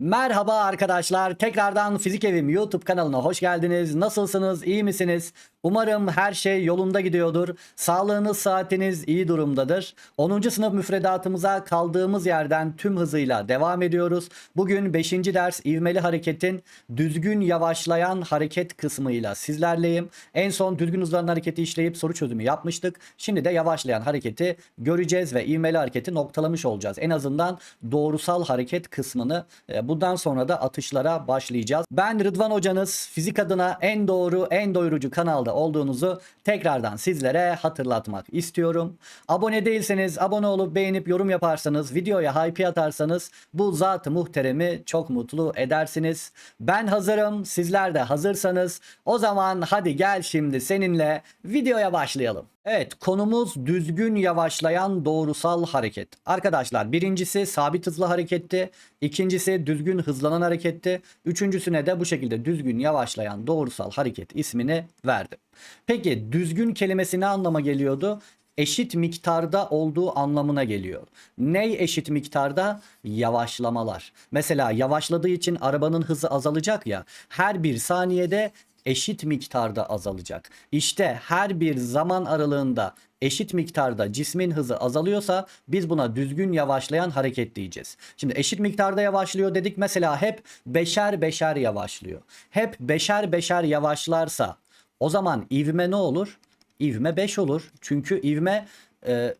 Merhaba arkadaşlar. Tekrardan Fizik Evim YouTube kanalına hoş geldiniz. Nasılsınız? İyi misiniz? Umarım her şey yolunda gidiyordur. Sağlığınız, saatiniz iyi durumdadır. 10. sınıf müfredatımıza kaldığımız yerden tüm hızıyla devam ediyoruz. Bugün 5. ders ivmeli hareketin düzgün yavaşlayan hareket kısmıyla sizlerleyim. En son düzgün hızlanan hareketi işleyip soru çözümü yapmıştık. Şimdi de yavaşlayan hareketi göreceğiz ve ivmeli hareketi noktalamış olacağız. En azından doğrusal hareket kısmını e, bundan sonra da atışlara başlayacağız. Ben Rıdvan hocanız. Fizik adına en doğru, en doyurucu kanalda olduğunuzu tekrardan sizlere hatırlatmak istiyorum. Abone değilseniz abone olup beğenip yorum yaparsanız, videoya hype atarsanız bu zat-ı muhteremi çok mutlu edersiniz. Ben hazırım, sizler de hazırsanız o zaman hadi gel şimdi seninle videoya başlayalım. Evet konumuz düzgün yavaşlayan doğrusal hareket. Arkadaşlar birincisi sabit hızlı hareketti. ikincisi düzgün hızlanan hareketti. Üçüncüsüne de bu şekilde düzgün yavaşlayan doğrusal hareket ismini verdim. Peki düzgün kelimesi ne anlama geliyordu? eşit miktarda olduğu anlamına geliyor. Ney eşit miktarda? Yavaşlamalar. Mesela yavaşladığı için arabanın hızı azalacak ya. Her bir saniyede eşit miktarda azalacak. İşte her bir zaman aralığında eşit miktarda cismin hızı azalıyorsa biz buna düzgün yavaşlayan hareket diyeceğiz. Şimdi eşit miktarda yavaşlıyor dedik mesela hep beşer beşer yavaşlıyor. Hep beşer beşer yavaşlarsa o zaman ivme ne olur? İvme 5 olur. Çünkü ivme e,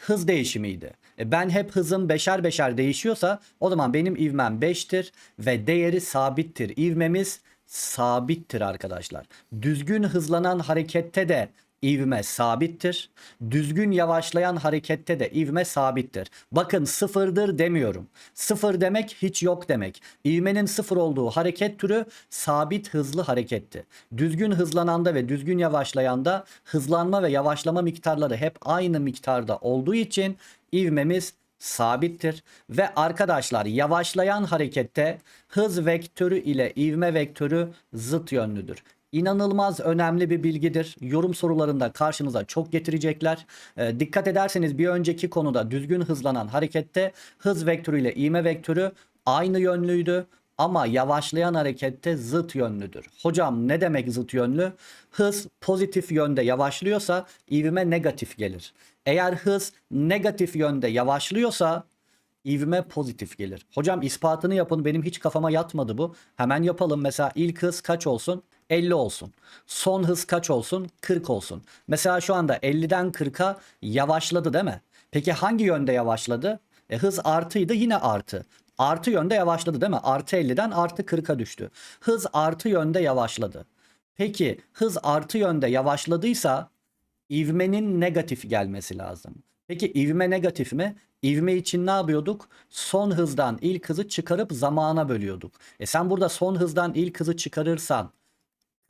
hız değişimiydi. E, ben hep hızım beşer beşer değişiyorsa o zaman benim ivmem 5'tir ve değeri sabittir. İvmemiz sabittir arkadaşlar. Düzgün hızlanan harekette de ivme sabittir. Düzgün yavaşlayan harekette de ivme sabittir. Bakın sıfırdır demiyorum. Sıfır demek hiç yok demek. İvmenin sıfır olduğu hareket türü sabit hızlı hareketti. Düzgün hızlananda ve düzgün yavaşlayanda hızlanma ve yavaşlama miktarları hep aynı miktarda olduğu için ivmemiz sabittir ve arkadaşlar yavaşlayan harekette hız vektörü ile ivme vektörü zıt yönlüdür. İnanılmaz önemli bir bilgidir. Yorum sorularında karşınıza çok getirecekler. Ee, dikkat ederseniz bir önceki konuda düzgün hızlanan harekette hız vektörü ile ivme vektörü aynı yönlüydü ama yavaşlayan harekette zıt yönlüdür. Hocam ne demek zıt yönlü? Hız pozitif yönde yavaşlıyorsa ivme negatif gelir. Eğer hız negatif yönde yavaşlıyorsa ivme pozitif gelir. Hocam ispatını yapın benim hiç kafama yatmadı bu. Hemen yapalım mesela ilk hız kaç olsun? 50 olsun. Son hız kaç olsun? 40 olsun. Mesela şu anda 50'den 40'a yavaşladı değil mi? Peki hangi yönde yavaşladı? E, hız artıydı yine artı. Artı yönde yavaşladı değil mi? Artı 50'den artı 40'a düştü. Hız artı yönde yavaşladı. Peki hız artı yönde yavaşladıysa ivmenin negatif gelmesi lazım. Peki ivme negatif mi? İvme için ne yapıyorduk? Son hızdan ilk hızı çıkarıp zamana bölüyorduk. E sen burada son hızdan ilk hızı çıkarırsan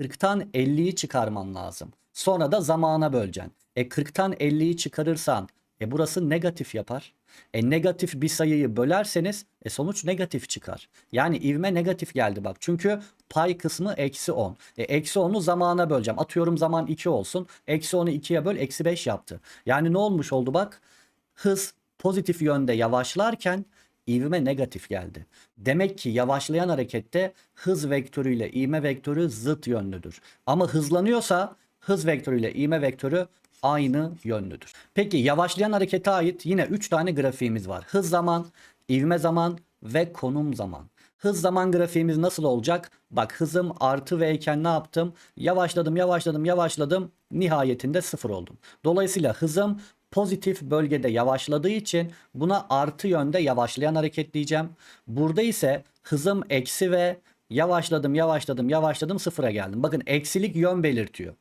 40'tan 50'yi çıkarman lazım. Sonra da zamana böleceksin. E 40'tan 50'yi çıkarırsan e burası negatif yapar. E negatif bir sayıyı bölerseniz e sonuç negatif çıkar. Yani ivme negatif geldi bak. Çünkü pay kısmı eksi 10. E eksi 10'u zamana böleceğim. Atıyorum zaman 2 olsun. Eksi 10'u 2'ye böl eksi 5 yaptı. Yani ne olmuş oldu bak. Hız pozitif yönde yavaşlarken ivme negatif geldi. Demek ki yavaşlayan harekette hız vektörüyle ivme vektörü zıt yönlüdür. Ama hızlanıyorsa hız vektörüyle ivme vektörü aynı yönlüdür. Peki yavaşlayan harekete ait yine 3 tane grafiğimiz var. Hız zaman, ivme zaman ve konum zaman. Hız zaman grafiğimiz nasıl olacak? Bak hızım artı V iken ne yaptım? Yavaşladım, yavaşladım, yavaşladım. Nihayetinde sıfır oldum. Dolayısıyla hızım pozitif bölgede yavaşladığı için buna artı yönde yavaşlayan hareket diyeceğim. Burada ise hızım eksi ve yavaşladım, yavaşladım, yavaşladım sıfıra geldim. Bakın eksilik yön belirtiyor.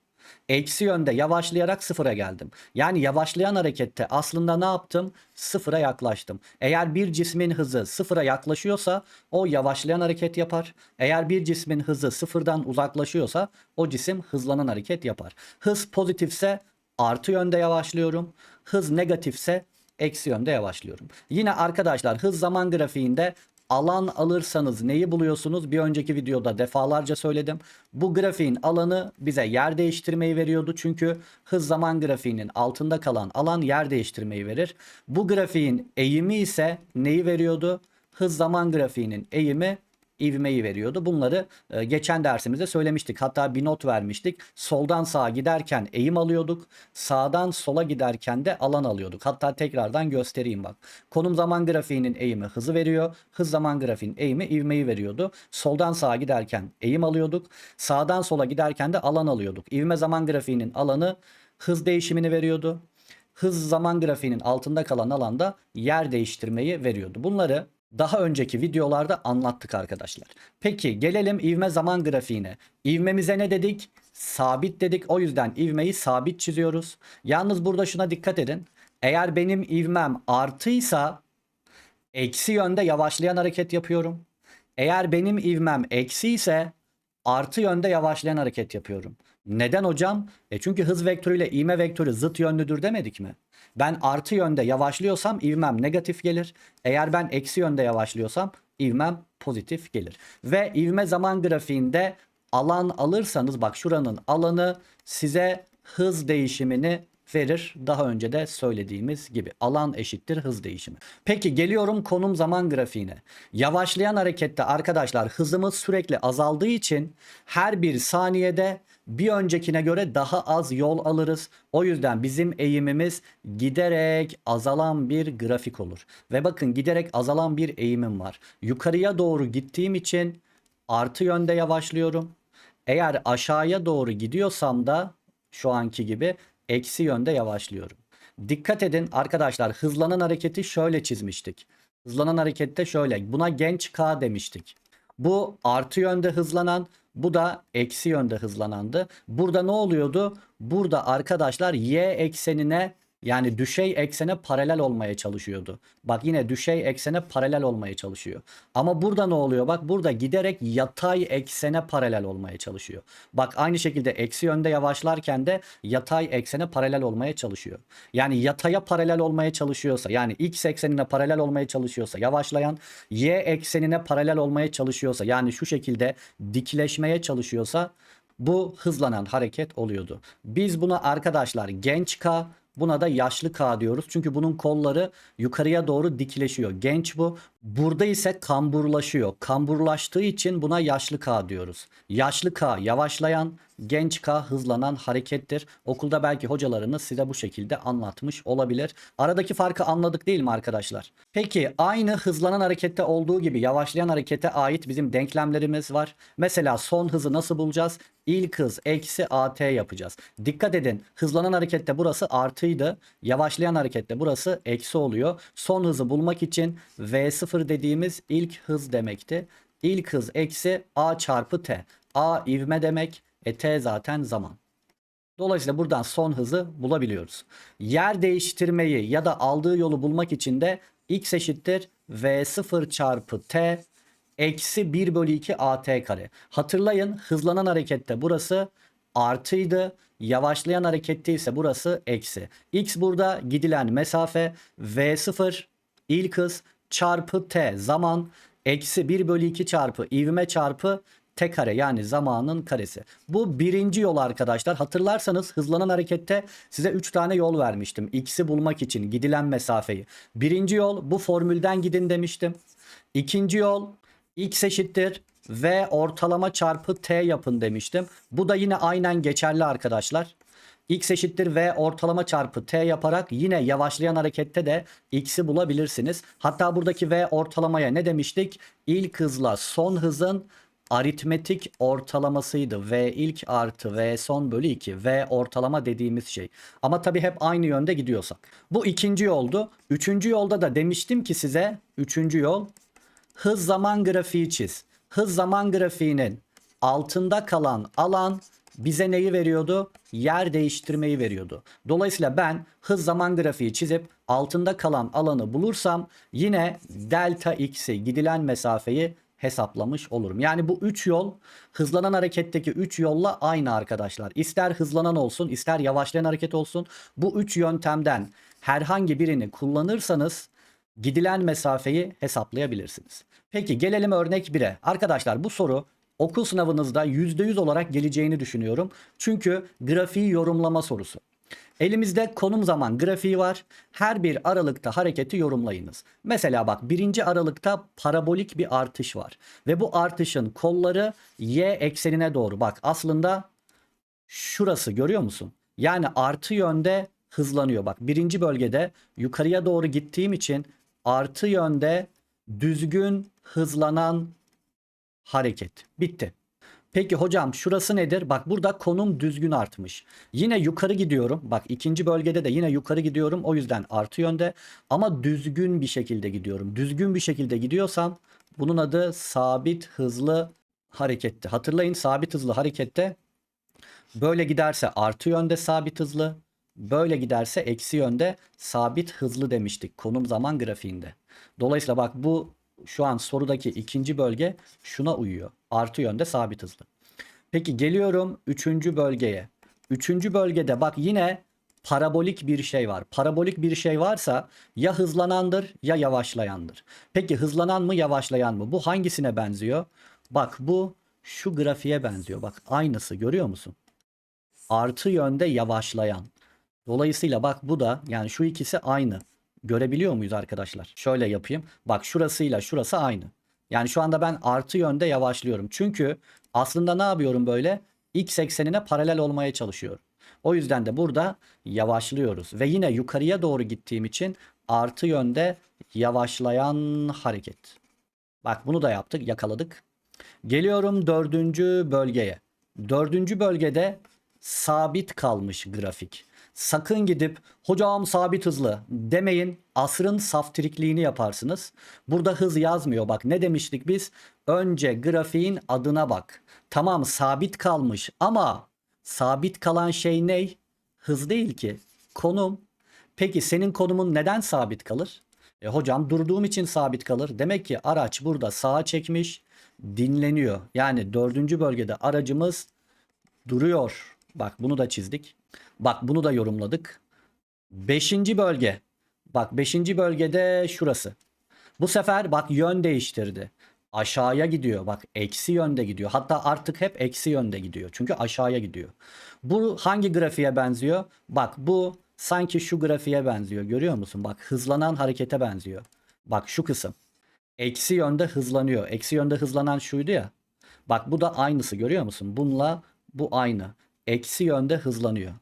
Eksi yönde yavaşlayarak sıfıra geldim. Yani yavaşlayan harekette aslında ne yaptım? Sıfıra yaklaştım. Eğer bir cismin hızı sıfıra yaklaşıyorsa o yavaşlayan hareket yapar. Eğer bir cismin hızı sıfırdan uzaklaşıyorsa o cisim hızlanan hareket yapar. Hız pozitifse artı yönde yavaşlıyorum. Hız negatifse eksi yönde yavaşlıyorum. Yine arkadaşlar hız zaman grafiğinde alan alırsanız neyi buluyorsunuz? Bir önceki videoda defalarca söyledim. Bu grafiğin alanı bize yer değiştirmeyi veriyordu. Çünkü hız zaman grafiğinin altında kalan alan yer değiştirmeyi verir. Bu grafiğin eğimi ise neyi veriyordu? hız zaman grafiğinin eğimi ivmeyi veriyordu. Bunları e, geçen dersimizde söylemiştik. Hatta bir not vermiştik. Soldan sağa giderken eğim alıyorduk. Sağdan sola giderken de alan alıyorduk. Hatta tekrardan göstereyim bak. Konum zaman grafiğinin eğimi hızı veriyor. Hız zaman grafiğinin eğimi ivmeyi veriyordu. Soldan sağa giderken eğim alıyorduk. Sağdan sola giderken de alan alıyorduk. İvme zaman grafiğinin alanı hız değişimini veriyordu hız zaman grafiğinin altında kalan alanda yer değiştirmeyi veriyordu. Bunları daha önceki videolarda anlattık arkadaşlar. Peki gelelim ivme zaman grafiğine. İvmemize ne dedik? Sabit dedik. O yüzden ivmeyi sabit çiziyoruz. Yalnız burada şuna dikkat edin. Eğer benim ivmem artıysa eksi yönde yavaşlayan hareket yapıyorum. Eğer benim ivmem eksi ise artı yönde yavaşlayan hareket yapıyorum. Neden hocam? E çünkü hız vektörüyle ivme vektörü zıt yönlüdür demedik mi? Ben artı yönde yavaşlıyorsam ivmem negatif gelir. Eğer ben eksi yönde yavaşlıyorsam ivmem pozitif gelir. Ve ivme zaman grafiğinde alan alırsanız bak şuranın alanı size hız değişimini verir. Daha önce de söylediğimiz gibi alan eşittir hız değişimi. Peki geliyorum konum zaman grafiğine. Yavaşlayan harekette arkadaşlar hızımız sürekli azaldığı için her bir saniyede bir öncekine göre daha az yol alırız. O yüzden bizim eğimimiz giderek azalan bir grafik olur. Ve bakın giderek azalan bir eğimim var. Yukarıya doğru gittiğim için artı yönde yavaşlıyorum. Eğer aşağıya doğru gidiyorsam da şu anki gibi eksi yönde yavaşlıyorum. Dikkat edin arkadaşlar hızlanan hareketi şöyle çizmiştik. Hızlanan harekette şöyle buna genç K demiştik. Bu artı yönde hızlanan bu da eksi yönde hızlanandı. Burada ne oluyordu? Burada arkadaşlar y eksenine yani düşey eksene paralel olmaya çalışıyordu. Bak yine düşey eksene paralel olmaya çalışıyor. Ama burada ne oluyor? Bak burada giderek yatay eksene paralel olmaya çalışıyor. Bak aynı şekilde eksi yönde yavaşlarken de yatay eksene paralel olmaya çalışıyor. Yani yataya paralel olmaya çalışıyorsa yani x eksenine paralel olmaya çalışıyorsa yavaşlayan y eksenine paralel olmaya çalışıyorsa yani şu şekilde dikleşmeye çalışıyorsa bu hızlanan hareket oluyordu. Biz buna arkadaşlar genç K Buna da yaşlı K diyoruz. Çünkü bunun kolları yukarıya doğru dikleşiyor. Genç bu. Burada ise kamburlaşıyor. Kamburlaştığı için buna yaşlı K diyoruz. Yaşlı K yavaşlayan, genç K hızlanan harekettir. Okulda belki hocalarınız size bu şekilde anlatmış olabilir. Aradaki farkı anladık değil mi arkadaşlar? Peki aynı hızlanan harekette olduğu gibi yavaşlayan harekete ait bizim denklemlerimiz var. Mesela son hızı nasıl bulacağız? İlk hız eksi at yapacağız. Dikkat edin hızlanan harekette burası artıydı. Yavaşlayan harekette burası eksi oluyor. Son hızı bulmak için V0 dediğimiz ilk hız demekti. İlk hız eksi a çarpı t. A ivme demek. E t zaten zaman. Dolayısıyla buradan son hızı bulabiliyoruz. Yer değiştirmeyi ya da aldığı yolu bulmak için de x eşittir v0 çarpı t eksi 1 bölü 2 at kare. Hatırlayın hızlanan harekette burası artıydı. Yavaşlayan harekette ise burası eksi. X burada gidilen mesafe V0 ilk hız çarpı t zaman eksi 1 bölü 2 çarpı ivme çarpı t kare yani zamanın karesi. Bu birinci yol arkadaşlar. Hatırlarsanız hızlanan harekette size 3 tane yol vermiştim. X'i bulmak için gidilen mesafeyi. Birinci yol bu formülden gidin demiştim. İkinci yol x eşittir v ortalama çarpı t yapın demiştim. Bu da yine aynen geçerli arkadaşlar. x eşittir v ortalama çarpı t yaparak yine yavaşlayan harekette de x'i bulabilirsiniz. Hatta buradaki v ortalamaya ne demiştik? İlk hızla son hızın aritmetik ortalamasıydı. V ilk artı V son bölü 2. V ortalama dediğimiz şey. Ama tabii hep aynı yönde gidiyorsak. Bu ikinci yoldu. Üçüncü yolda da demiştim ki size. Üçüncü yol hız zaman grafiği çiz. Hız zaman grafiğinin altında kalan alan bize neyi veriyordu? Yer değiştirmeyi veriyordu. Dolayısıyla ben hız zaman grafiği çizip altında kalan alanı bulursam yine delta x'i gidilen mesafeyi hesaplamış olurum. Yani bu 3 yol hızlanan hareketteki 3 yolla aynı arkadaşlar. İster hızlanan olsun ister yavaşlayan hareket olsun bu 3 yöntemden herhangi birini kullanırsanız gidilen mesafeyi hesaplayabilirsiniz. Peki gelelim örnek 1'e. Arkadaşlar bu soru okul sınavınızda %100 olarak geleceğini düşünüyorum. Çünkü grafiği yorumlama sorusu. Elimizde konum zaman grafiği var. Her bir aralıkta hareketi yorumlayınız. Mesela bak birinci aralıkta parabolik bir artış var. Ve bu artışın kolları y eksenine doğru. Bak aslında şurası görüyor musun? Yani artı yönde hızlanıyor. Bak birinci bölgede yukarıya doğru gittiğim için artı yönde düzgün hızlanan hareket. Bitti. Peki hocam şurası nedir? Bak burada konum düzgün artmış. Yine yukarı gidiyorum. Bak ikinci bölgede de yine yukarı gidiyorum. O yüzden artı yönde. Ama düzgün bir şekilde gidiyorum. Düzgün bir şekilde gidiyorsam bunun adı sabit hızlı hareketti. Hatırlayın sabit hızlı harekette böyle giderse artı yönde sabit hızlı. Böyle giderse eksi yönde sabit hızlı demiştik konum zaman grafiğinde. Dolayısıyla bak bu şu an sorudaki ikinci bölge şuna uyuyor. Artı yönde sabit hızlı. Peki geliyorum üçüncü bölgeye. Üçüncü bölgede bak yine parabolik bir şey var. Parabolik bir şey varsa ya hızlanandır ya yavaşlayandır. Peki hızlanan mı yavaşlayan mı? Bu hangisine benziyor? Bak bu şu grafiğe benziyor. Bak aynısı görüyor musun? Artı yönde yavaşlayan. Dolayısıyla bak bu da yani şu ikisi aynı. Görebiliyor muyuz arkadaşlar? Şöyle yapayım. Bak şurasıyla şurası aynı. Yani şu anda ben artı yönde yavaşlıyorum. Çünkü aslında ne yapıyorum böyle? X eksenine paralel olmaya çalışıyorum. O yüzden de burada yavaşlıyoruz. Ve yine yukarıya doğru gittiğim için artı yönde yavaşlayan hareket. Bak bunu da yaptık, yakaladık. Geliyorum dördüncü bölgeye. Dördüncü bölgede sabit kalmış grafik. Sakın gidip hocam sabit hızlı demeyin. Asrın saftirikliğini yaparsınız. Burada hız yazmıyor. Bak ne demiştik biz? Önce grafiğin adına bak. Tamam sabit kalmış ama sabit kalan şey ne? Hız değil ki. Konum. Peki senin konumun neden sabit kalır? E hocam durduğum için sabit kalır. Demek ki araç burada sağa çekmiş, dinleniyor. Yani dördüncü bölgede aracımız duruyor. Bak bunu da çizdik. Bak bunu da yorumladık. Beşinci bölge. Bak beşinci bölgede şurası. Bu sefer bak yön değiştirdi. Aşağıya gidiyor. Bak eksi yönde gidiyor. Hatta artık hep eksi yönde gidiyor. Çünkü aşağıya gidiyor. Bu hangi grafiğe benziyor? Bak bu sanki şu grafiğe benziyor. Görüyor musun? Bak hızlanan harekete benziyor. Bak şu kısım. Eksi yönde hızlanıyor. Eksi yönde hızlanan şuydu ya. Bak bu da aynısı görüyor musun? Bununla bu aynı. Eksi yönde hızlanıyor.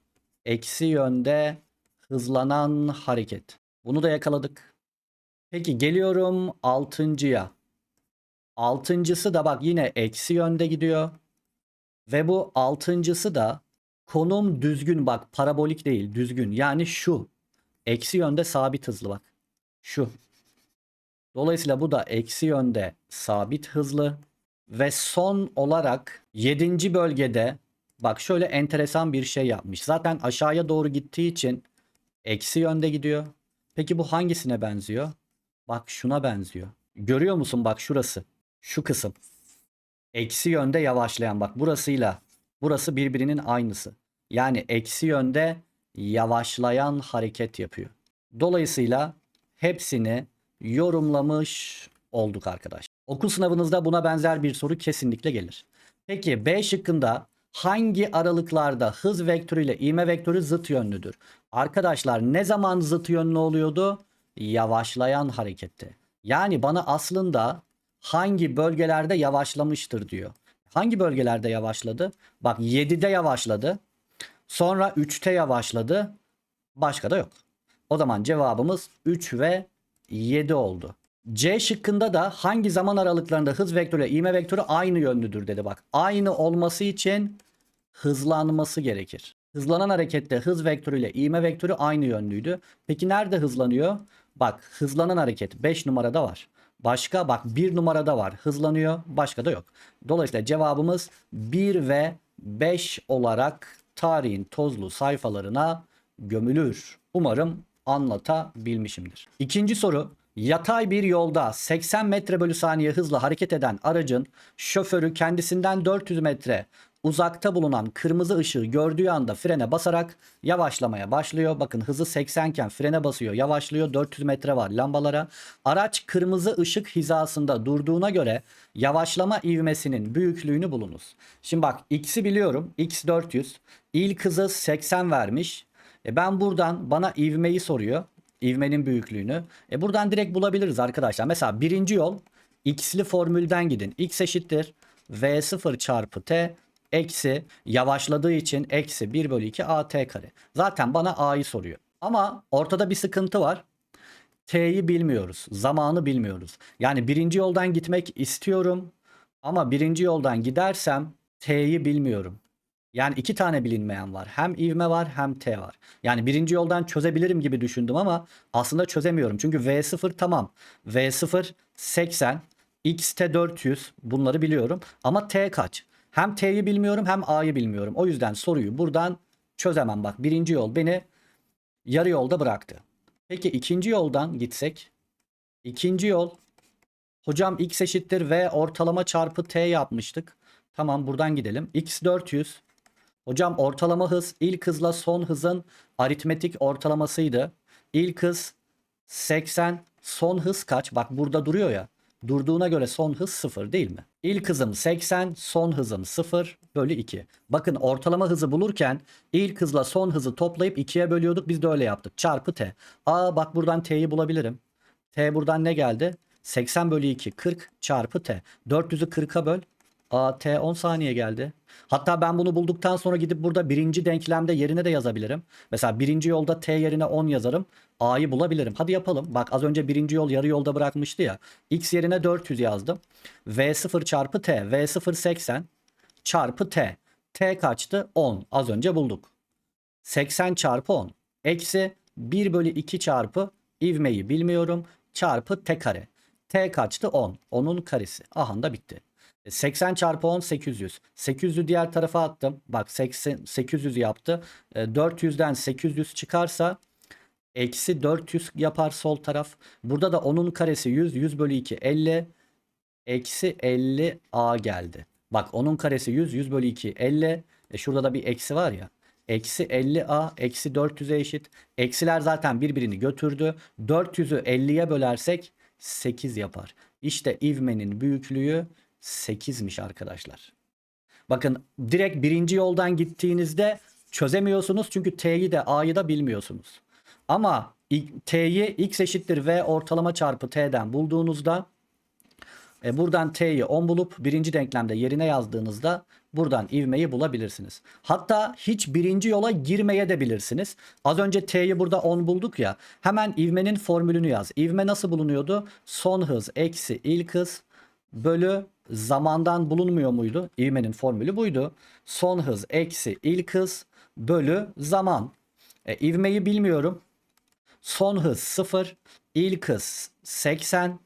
Eksi yönde hızlanan hareket. Bunu da yakaladık. Peki geliyorum altıncıya. Altıncısı da bak yine eksi yönde gidiyor. Ve bu altıncısı da konum düzgün bak parabolik değil düzgün. Yani şu. Eksi yönde sabit hızlı bak. Şu. Dolayısıyla bu da eksi yönde sabit hızlı. Ve son olarak 7. bölgede bak şöyle enteresan bir şey yapmış. Zaten aşağıya doğru gittiği için eksi yönde gidiyor. Peki bu hangisine benziyor? Bak şuna benziyor. Görüyor musun bak şurası. Şu kısım. Eksi yönde yavaşlayan bak burasıyla burası birbirinin aynısı. Yani eksi yönde yavaşlayan hareket yapıyor. Dolayısıyla hepsini yorumlamış olduk arkadaş. Okul sınavınızda buna benzer bir soru kesinlikle gelir. Peki B şıkkında hangi aralıklarda hız vektörü ile ivme vektörü zıt yönlüdür? Arkadaşlar ne zaman zıt yönlü oluyordu? Yavaşlayan harekette. Yani bana aslında hangi bölgelerde yavaşlamıştır diyor. Hangi bölgelerde yavaşladı? Bak 7'de yavaşladı. Sonra 3'te yavaşladı. Başka da yok. O zaman cevabımız 3 ve 7 oldu. C şıkkında da hangi zaman aralıklarında hız vektörü ile ivme vektörü aynı yönlüdür dedi bak. Aynı olması için hızlanması gerekir. Hızlanan harekette hız vektörü ile ivme vektörü aynı yönlüydü. Peki nerede hızlanıyor? Bak hızlanan hareket 5 numarada var. Başka bak 1 numarada var. Hızlanıyor. Başka da yok. Dolayısıyla cevabımız 1 ve 5 olarak tarihin tozlu sayfalarına gömülür. Umarım anlatabilmişimdir. İkinci soru. Yatay bir yolda 80 metre bölü saniye hızla hareket eden aracın şoförü kendisinden 400 metre uzakta bulunan kırmızı ışığı gördüğü anda frene basarak yavaşlamaya başlıyor. Bakın hızı 80 iken frene basıyor, yavaşlıyor. 400 metre var lambalara. Araç kırmızı ışık hizasında durduğuna göre yavaşlama ivmesinin büyüklüğünü bulunuz. Şimdi bak x'i biliyorum. x 400. İlk hızı 80 vermiş. E ben buradan bana ivmeyi soruyor. İvmenin büyüklüğünü. E buradan direkt bulabiliriz arkadaşlar. Mesela birinci yol x'li formülden gidin. x eşittir v0 çarpı t eksi yavaşladığı için eksi 1 bölü 2 at kare. Zaten bana a'yı soruyor. Ama ortada bir sıkıntı var. T'yi bilmiyoruz. Zamanı bilmiyoruz. Yani birinci yoldan gitmek istiyorum. Ama birinci yoldan gidersem T'yi bilmiyorum. Yani iki tane bilinmeyen var. Hem ivme var hem T var. Yani birinci yoldan çözebilirim gibi düşündüm ama aslında çözemiyorum. Çünkü V0 tamam. V0 80. Xt 400 bunları biliyorum. Ama T kaç? Hem T'yi bilmiyorum hem A'yı bilmiyorum. O yüzden soruyu buradan çözemem. Bak birinci yol beni yarı yolda bıraktı. Peki ikinci yoldan gitsek. İkinci yol. Hocam x eşittir v ortalama çarpı t yapmıştık. Tamam buradan gidelim. x 400. Hocam ortalama hız ilk hızla son hızın aritmetik ortalamasıydı. İlk hız 80. Son hız kaç? Bak burada duruyor ya. Durduğuna göre son hız 0 değil mi? İlk hızım 80, son hızım 0 bölü 2. Bakın ortalama hızı bulurken ilk hızla son hızı toplayıp 2'ye bölüyorduk. Biz de öyle yaptık. Çarpı t. Aa bak buradan t'yi bulabilirim. T buradan ne geldi? 80 bölü 2 40 çarpı t. 400'ü 40'a böl. Aa t 10 saniye geldi. Hatta ben bunu bulduktan sonra gidip burada birinci denklemde yerine de yazabilirim. Mesela birinci yolda t yerine 10 yazarım. A'yı bulabilirim. Hadi yapalım. Bak az önce birinci yol yarı yolda bırakmıştı ya. X yerine 400 yazdım. V0 çarpı t. V0 80 çarpı t. T kaçtı? 10. Az önce bulduk. 80 çarpı 10. Eksi 1 bölü 2 çarpı ivmeyi bilmiyorum. Çarpı t kare. T kaçtı? 10. 10'un karesi. Aha da bitti. E, 80 çarpı 10 800. 800'ü diğer tarafa attım. Bak 80, 800 yaptı. E, 400'den 800 çıkarsa eksi 400 yapar sol taraf. Burada da 10'un karesi 100. 100 bölü 2 50. Eksi 50 a geldi. Bak 10'un karesi 100. 100 bölü 2 50. E şurada da bir eksi var ya. Eksi 50a eksi 400'e eşit. Eksiler zaten birbirini götürdü. 400'ü 50'ye bölersek 8 yapar. İşte ivmenin büyüklüğü 8'miş arkadaşlar. Bakın direkt birinci yoldan gittiğinizde çözemiyorsunuz çünkü T'yi de A'yı da bilmiyorsunuz. Ama T'yi x eşittir v ortalama çarpı T'den bulduğunuzda e, buradan T'yi 10 bulup birinci denklemde yerine yazdığınızda buradan ivmeyi bulabilirsiniz. Hatta hiç birinci yola girmeye de bilirsiniz. Az önce T'yi burada 10 bulduk ya. Hemen ivmenin formülünü yaz. İvme nasıl bulunuyordu? Son hız eksi ilk hız bölü zamandan bulunmuyor muydu? İvmenin formülü buydu. Son hız eksi ilk hız bölü zaman. E, ivmeyi bilmiyorum. Son hız 0. ilk hız 80.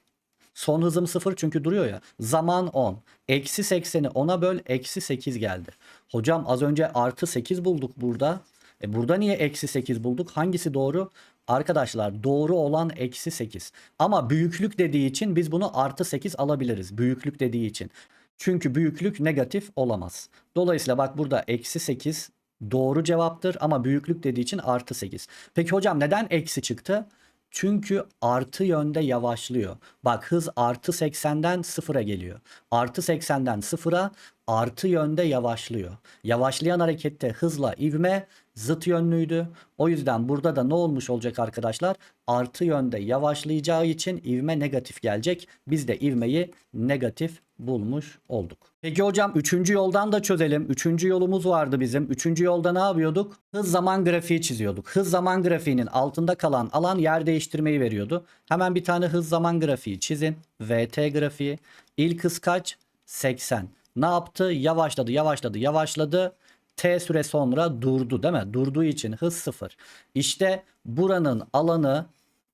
Son hızım 0 çünkü duruyor ya. Zaman 10. Eksi 80'i 10'a böl. Eksi 8 geldi. Hocam az önce artı 8 bulduk burada. E burada niye eksi 8 bulduk? Hangisi doğru? Arkadaşlar doğru olan eksi 8. Ama büyüklük dediği için biz bunu artı 8 alabiliriz. Büyüklük dediği için. Çünkü büyüklük negatif olamaz. Dolayısıyla bak burada eksi 8 doğru cevaptır ama büyüklük dediği için artı 8. Peki hocam neden eksi çıktı? Çünkü artı yönde yavaşlıyor. Bak hız artı 80'den sıfıra geliyor. Artı 80'den sıfıra artı yönde yavaşlıyor. Yavaşlayan harekette hızla ivme zıt yönlüydü. O yüzden burada da ne olmuş olacak arkadaşlar? Artı yönde yavaşlayacağı için ivme negatif gelecek. Biz de ivmeyi negatif bulmuş olduk. Peki hocam üçüncü yoldan da çözelim. Üçüncü yolumuz vardı bizim. Üçüncü yolda ne yapıyorduk? Hız zaman grafiği çiziyorduk. Hız zaman grafiğinin altında kalan alan yer değiştirmeyi veriyordu. Hemen bir tane hız zaman grafiği çizin. VT grafiği. İlk hız kaç? 80. Ne yaptı? Yavaşladı, yavaşladı, yavaşladı. T süre sonra durdu değil mi? Durduğu için hız sıfır. İşte buranın alanı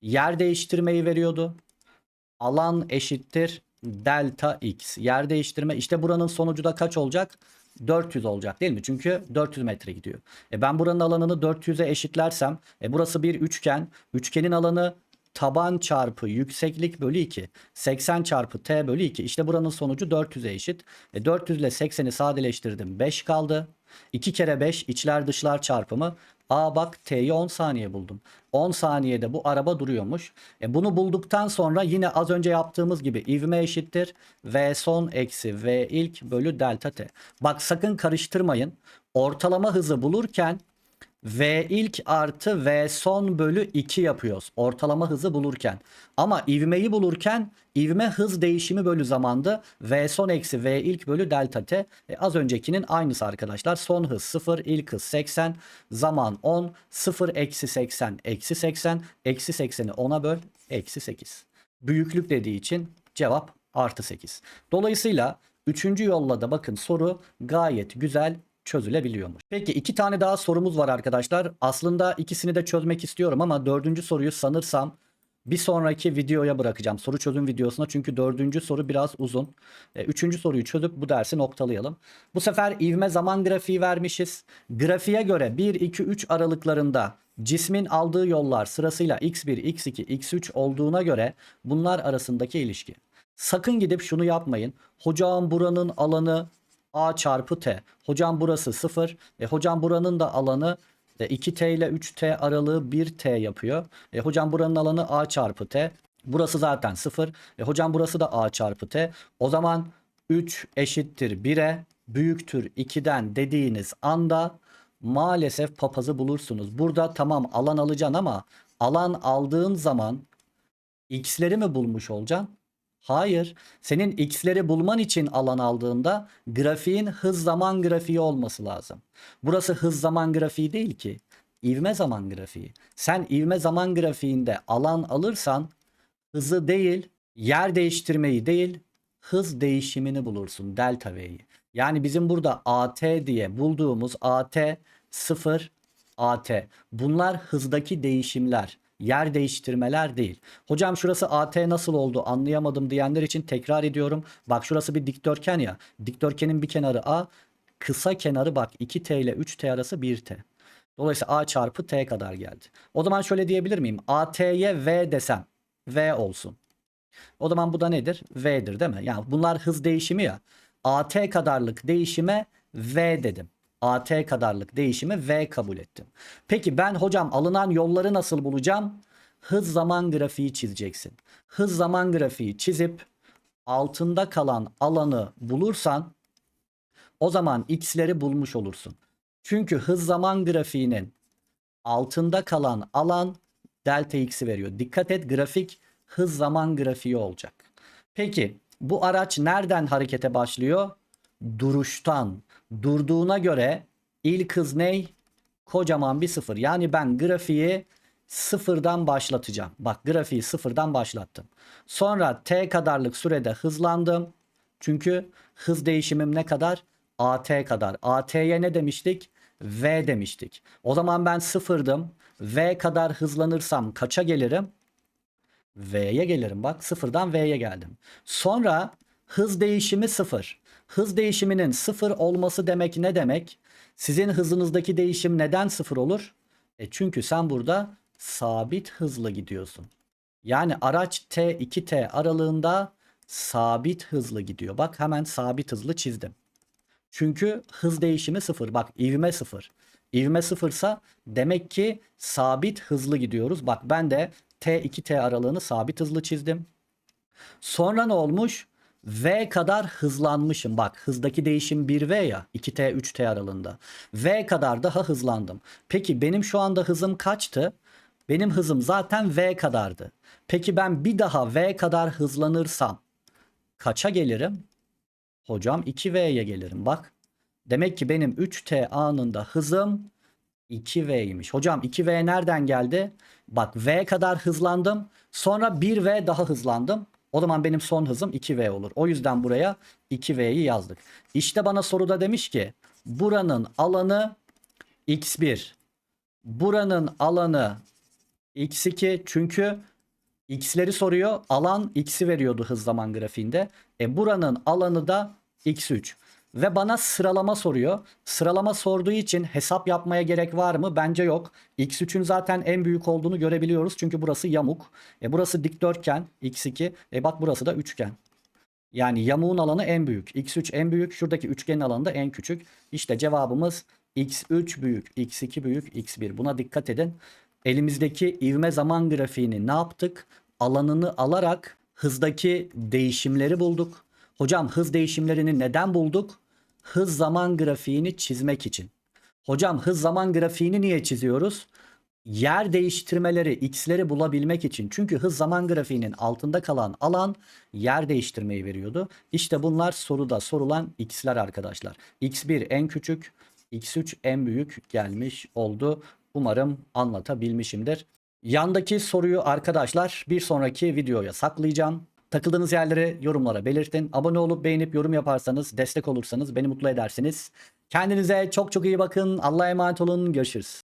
yer değiştirmeyi veriyordu. Alan eşittir delta x. Yer değiştirme işte buranın sonucu da kaç olacak? 400 olacak değil mi? Çünkü 400 metre gidiyor. E ben buranın alanını 400'e eşitlersem e burası bir üçgen. Üçgenin alanı taban çarpı yükseklik bölü 2. 80 çarpı t bölü 2. İşte buranın sonucu 400'e eşit. E 400 ile 80'i sadeleştirdim. 5 kaldı. 2 kere 5 içler dışlar çarpımı. Aa bak T'yi 10 saniye buldum. 10 saniyede bu araba duruyormuş. E bunu bulduktan sonra yine az önce yaptığımız gibi ivme eşittir. V son eksi V ilk bölü delta T. Bak sakın karıştırmayın. Ortalama hızı bulurken V ilk artı V son bölü 2 yapıyoruz. Ortalama hızı bulurken. Ama ivmeyi bulurken ivme hız değişimi bölü zamandı. V son eksi V ilk bölü delta t. E, az öncekinin aynısı arkadaşlar. Son hız 0, ilk hız 80, zaman 10, 0 eksi 80, eksi 80, eksi 80'i 10'a böl, eksi 8. Büyüklük dediği için cevap artı 8. Dolayısıyla üçüncü yolla da bakın soru gayet güzel çözülebiliyormuş. Peki iki tane daha sorumuz var arkadaşlar. Aslında ikisini de çözmek istiyorum ama dördüncü soruyu sanırsam bir sonraki videoya bırakacağım. Soru çözüm videosuna çünkü dördüncü soru biraz uzun. E, üçüncü soruyu çözüp bu dersi noktalayalım. Bu sefer ivme zaman grafiği vermişiz. Grafiğe göre 1, 2, 3 aralıklarında cismin aldığı yollar sırasıyla x1, x2, x3 olduğuna göre bunlar arasındaki ilişki. Sakın gidip şunu yapmayın. Hocam buranın alanı a çarpı t. Hocam burası 0. E, hocam buranın da alanı e, 2t ile 3t aralığı 1t yapıyor. E, hocam buranın alanı a çarpı t. Burası zaten 0. E, hocam burası da a çarpı t. O zaman 3 eşittir 1'e büyüktür 2'den dediğiniz anda maalesef papazı bulursunuz. Burada tamam alan alacaksın ama alan aldığın zaman x'leri mi bulmuş olacaksın? Hayır. Senin x'leri bulman için alan aldığında grafiğin hız zaman grafiği olması lazım. Burası hız zaman grafiği değil ki. İvme zaman grafiği. Sen ivme zaman grafiğinde alan alırsan hızı değil, yer değiştirmeyi değil, hız değişimini bulursun delta V'yi. Yani bizim burada AT diye bulduğumuz AT 0 AT. Bunlar hızdaki değişimler. Yer değiştirmeler değil. Hocam şurası AT nasıl oldu anlayamadım diyenler için tekrar ediyorum. Bak şurası bir dikdörtgen ya. Dikdörtgenin bir kenarı A. Kısa kenarı bak 2T ile 3T arası 1T. Dolayısıyla A çarpı T kadar geldi. O zaman şöyle diyebilir miyim? AT'ye V desem. V olsun. O zaman bu da nedir? V'dir değil mi? Yani bunlar hız değişimi ya. AT kadarlık değişime V dedim. AT kadarlık değişimi V kabul ettim. Peki ben hocam alınan yolları nasıl bulacağım? Hız zaman grafiği çizeceksin. Hız zaman grafiği çizip altında kalan alanı bulursan o zaman x'leri bulmuş olursun. Çünkü hız zaman grafiğinin altında kalan alan delta x'i veriyor. Dikkat et grafik hız zaman grafiği olacak. Peki bu araç nereden harekete başlıyor? Duruştan. Durduğuna göre ilk hız ney? Kocaman bir sıfır. Yani ben grafiği sıfırdan başlatacağım. Bak grafiği sıfırdan başlattım. Sonra t kadarlık sürede hızlandım. Çünkü hız değişimim ne kadar? AT kadar. AT'ye ne demiştik? V demiştik. O zaman ben sıfırdım. V kadar hızlanırsam kaça gelirim? V'ye gelirim bak sıfırdan V'ye geldim. Sonra hız değişimi sıfır. Hız değişiminin sıfır olması demek ne demek? Sizin hızınızdaki değişim neden sıfır olur? E çünkü sen burada sabit hızla gidiyorsun. Yani araç T2T aralığında sabit hızlı gidiyor. Bak hemen sabit hızlı çizdim. Çünkü hız değişimi sıfır. Bak ivme sıfır. İvme sıfırsa demek ki sabit hızlı gidiyoruz. Bak ben de T2T aralığını sabit hızlı çizdim. Sonra ne olmuş? V kadar hızlanmışım. Bak hızdaki değişim 1V ya 2T 3T aralığında. V kadar daha hızlandım. Peki benim şu anda hızım kaçtı? Benim hızım zaten V kadardı. Peki ben bir daha V kadar hızlanırsam kaça gelirim? Hocam 2V'ye gelirim bak. Demek ki benim 3T anında hızım 2V'ymiş. Hocam 2V nereden geldi? Bak V kadar hızlandım. Sonra 1V daha hızlandım. O zaman benim son hızım 2V olur. O yüzden buraya 2V'yi yazdık. İşte bana soruda demiş ki buranın alanı x1. Buranın alanı x2 çünkü x'leri soruyor. Alan x'i veriyordu hız zaman grafiğinde. E buranın alanı da x3 ve bana sıralama soruyor. Sıralama sorduğu için hesap yapmaya gerek var mı? Bence yok. X3'ün zaten en büyük olduğunu görebiliyoruz. Çünkü burası yamuk. E burası dikdörtgen X2. E bak burası da üçgen. Yani yamuğun alanı en büyük. X3 en büyük. Şuradaki üçgenin alanı da en küçük. İşte cevabımız X3 büyük, X2 büyük, X1. Buna dikkat edin. Elimizdeki ivme zaman grafiğini ne yaptık? Alanını alarak hızdaki değişimleri bulduk. Hocam hız değişimlerini neden bulduk? Hız zaman grafiğini çizmek için. Hocam hız zaman grafiğini niye çiziyoruz? Yer değiştirmeleri, x'leri bulabilmek için. Çünkü hız zaman grafiğinin altında kalan alan yer değiştirmeyi veriyordu. İşte bunlar soruda sorulan x'ler arkadaşlar. x1 en küçük, x3 en büyük gelmiş oldu. Umarım anlatabilmişimdir. Yandaki soruyu arkadaşlar bir sonraki videoya saklayacağım. Takıldığınız yerleri yorumlara belirtin. Abone olup beğenip yorum yaparsanız, destek olursanız beni mutlu edersiniz. Kendinize çok çok iyi bakın. Allah'a emanet olun. Görüşürüz.